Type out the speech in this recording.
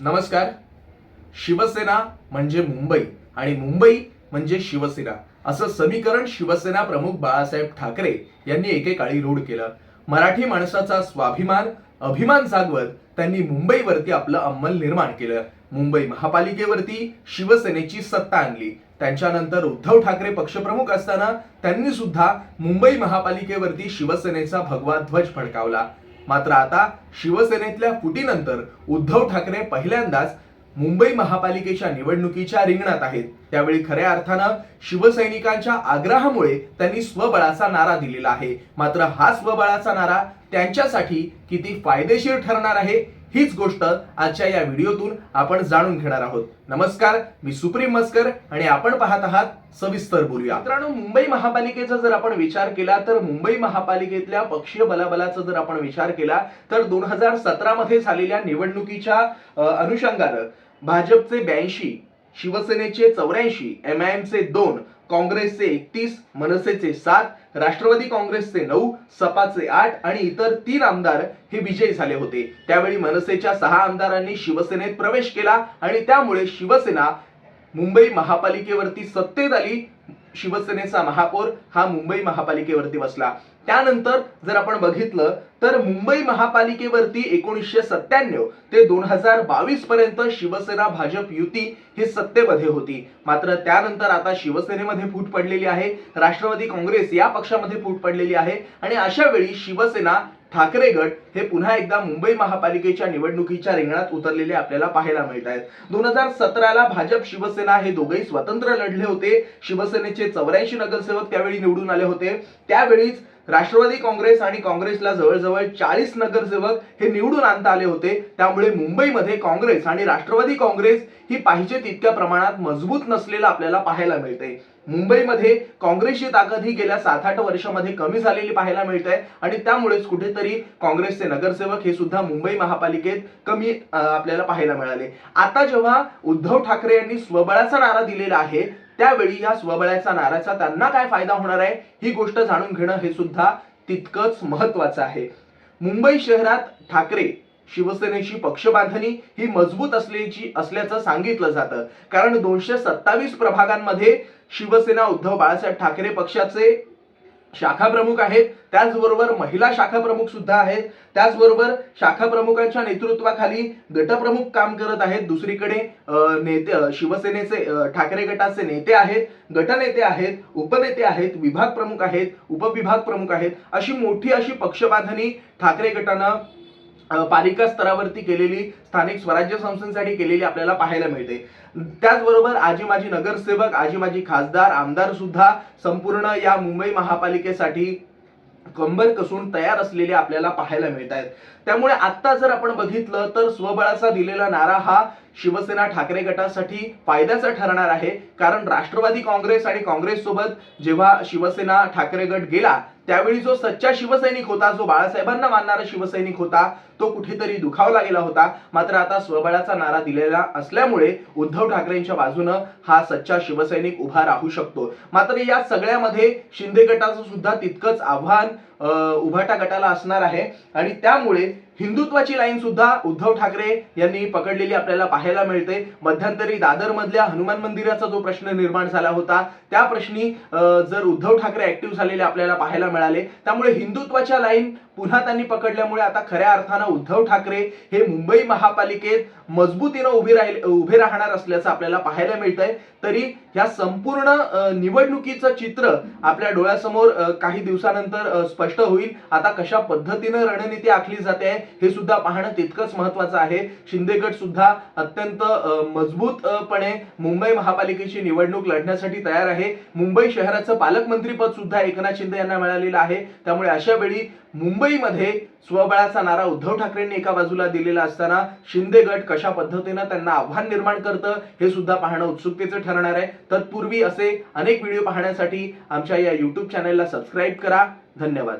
नमस्कार. शिवसेना म्हणजे मुंबई आणि मुंबई म्हणजे शिवसेना. असं समीकरण शिवसेना प्रमुख बाळासाहेब ठाकरे यांनी एकेकाळी रूढ केलं. मराठी माणसाचा स्वाभिमान अभिमान जागवत त्यांनी मुंबईवरती आपलं अंमल निर्माण केलं. मुंबई महापालिकेवरती शिवसेनेची सत्ता आणली. त्यांच्यानंतर उद्धव ठाकरे पक्षप्रमुख असताना त्यांनी सुद्धा मुंबई महापालिकेवरती शिवसेनेचा भगवा ध्वज फडकावला. मात्र आता शिवसेनेतल्या फुटीनंतर उद्धव ठाकरे पहिल्यांदाच मुंबई महापालिकेच्या निवडणुकीच्या रिंगणात आहेत. त्यावेळी खऱ्या अर्थानं शिवसैनिकांच्या आग्रहामुळे त्यांनी स्वबळाचा नारा दिलेला आहे. मात्र हा स्वबळाचा नारा त्यांच्यासाठी किती फायदेशीर ठरणार आहे हीच गोष्ट आजच्या या व्हिडिओतून आपण जाणून घेणार आहोत. नमस्कार मी सुप्रीम मस्कर आणि आपण पाहत आहात सविस्तर बोलूया. मित्रांनो मुंबई महापालिकेचा जर आपण विचार केला तर मुंबई महापालिकेतल्या पक्षीय बलाबलाचा जर आपण विचार केला तर दोन हजार सतरा मध्ये झालेल्या निवडणुकीच्या अनुषंगानं भाजपचे ब्याऐंशी शिवसेनेचे चौऱ्याऐंशी एम आय एमचे दोन काँग्रेसचे एकतीस मनसेचे सात राष्ट्रवादी काँग्रेसचे नऊ सपाचे आठ आणि इतर तीन आमदार हे विजयी झाले होते. त्यावेळी मनसेच्या सहा आमदारांनी शिवसेनेत प्रवेश केला आणि त्यामुळे शिवसेना मुंबई महापालिकेवरती सत्तेत आली. शिवसेनेचा महापौर हा मुंबई महापालिकेवरती बसला. त्यानंतर जर आपण बघितलं तर मुंबई महापालिकेवरती एकोणीसशे सत्त्याण्णव ते दोन हजार बावीस पर्यंत शिवसेना भाजप युती ही सत्तेमध्ये होती. मात्र त्यानंतर आता शिवसेनेमध्ये फूट पडलेली आहे राष्ट्रवादी काँग्रेस या पक्षामध्ये फूट पडलेली आहे आणि अशा वेळी शिवसेना ठाकरे गट हे पुन्हा एकदा मुंबई महापालिकेच्या निवडणुकीच्या रिंगणात उतरलेले आपल्याला पाहायला मिळत आहेत. दोन हजार सतराला भाजप शिवसेना हे दोघेही स्वतंत्र लढले होते. शिवसेनेचे चौऱ्याऐंशी नगरसेवक त्यावेळी निवडून आले होते. त्यावेळीच राष्ट्रवादी काँग्रेस आणि काँग्रेसला जवळजवळ चाळीस नगरसेवक हे निवडून आणता आले होते. त्यामुळे मुंबईमध्ये काँग्रेस आणि राष्ट्रवादी काँग्रेस ही पाहिजे तितक्या प्रमाणात मजबूत नसलेलं आपल्याला पाहायला मिळते मुंबईमध्ये काँग्रेसची ताकद ही गेल्या सात आठ वर्षामध्ये कमी झालेली पाहायला मिळत आहे आणि त्यामुळेच कुठेतरी काँग्रेसचे नगरसेवक हे सुद्धा मुंबई महापालिकेत कमी आपल्याला पाहायला मिळाले. आता जेव्हा उद्धव ठाकरे यांनी स्वबळाचा नारा दिलेला आहे त्यावेळी या स्वबळाच्या नाराचा त्यांना काय फायदा होणार आहे? ही गोष्ट जाणून घेणं हे सुद्धा तितकंच महत्वाचं आहे. मुंबई शहरात ठाकरे शिवसेनेची पक्षबांधणी ही मजबूत असल्याची असल्याचं सांगितलं जातं. कारण दोनशे सत्तावीस प्रभागांमध्ये शिवसेना उद्धव बाळासाहेब ठाकरे पक्षाचे शाखा प्रमुख आहेत त्याचबरोबर महिला शाखा प्रमुख सुद्धा आहेत त्याचबरोबर शाखा प्रमुखांच्या नेतृत्वाखाली गटप्रमुख काम करत आहेत. दुसरीकडे नेते शिवसेनेचे ठाकरे गटाचे नेते आहेत गटनेते आहेत उपनेते आहेत विभाग प्रमुख आहेत उपविभाग प्रमुख आहेत. अशी मोठी अशी पक्षबांधणी ठाकरे गटानं पालिका स्तरावरती केलेली स्थानिक स्वराज्य संस्थांसाठी केलेली आपल्याला पाहायला मिळते. त्याचबरोबर आजी माजी नगरसेवक आजी माजी खासदार आमदार सुद्धा संपूर्ण या मुंबई महापालिकेसाठी कंबर कसून तयार असलेले आपल्याला पाहायला मिळत आहेत त्यामुळे आता जर आपण बघितलं तर स्वबळाचा दिलेला नारा हा शिवसेना ठाकरे गटासाठी फायद्याचा ठरणार आहे. कारण राष्ट्रवादी काँग्रेस आणि काँग्रेस सोबत जेव्हा शिवसेना ठाकरे गट गेला त्यावेळी जो सच्चा शिवसैनिक होता जो बाळासाहेबांना मानणारा शिवसैनिक होता तो कुठेतरी दुखावला गेला होता. मात्र आता स्वबळाचा नारा दिलेला असल्यामुळे उद्धव ठाकरेंच्या बाजूनं हा सच्चा शिवसैनिक उभा राहू शकतो. मात्र या सगळ्यामध्ये शिंदे गटाचं सुद्धा तितकंच आव्हान उभाटा गटाला असणार आहे. आणि त्यामुळे हिंदुत्वाची लाईन सुद्धा उद्धव ठाकरे यांनी पकडलेली आपल्याला पाहायला मिळते. मध्यंतरी दादर मधल्या हनुमान मंदिराचा जो प्रश्न निर्माण झाला होता त्या प्रश्नी जर उद्धव ठाकरे ऍक्टिव्ह झालेले आपल्याला पाहायला मिळाले. त्यामुळे हिंदुत्वाच्या लाईन पुन्हा त्यांनी पकडल्यामुळे आता खऱ्या अर्थानं उद्धव ठाकरे हे मुंबई महापालिकेत मजबूतीनं उभे राहील उभे राहणार असल्याचं आपल्याला पाहायला मिळतंय. तरी ह्या संपूर्ण निवडणुकीचं चित्र आपल्या डोळ्यासमोर काही दिवसानंतर स्पष्ट होईल. आता कशा पद्धतीनं रणनीती आखली जाते हे सुद्धा पाहणं तितकंच महत्वाचं आहे. शिंदे गट सुद्धा अत्यंत मजबूतपणे मुंबई महापालिकेची निवडणूक लढण्यासाठी तयार आहे. मुंबई शहराचं पालकमंत्रीपद सुद्धा एकनाथ शिंदे यांना मिळालेलं आहे. त्यामुळे अशा वेळी मुंबईमध्ये स्वबळाचा नारा उद्धव ठाकरेंनी एका बाजूला दिलेला असताना शिंदे गट कशा पद्धतीनं त्यांना आव्हान निर्माण करतं हे सुद्धा पाहणं उत्सुकतेचं ठरणार आहे. तत्पूर्वी असे अनेक व्हिडिओ पाहण्यासाठी आमच्या या यूट्यूब चॅनलला सबस्क्राईब करा. धन्यवाद.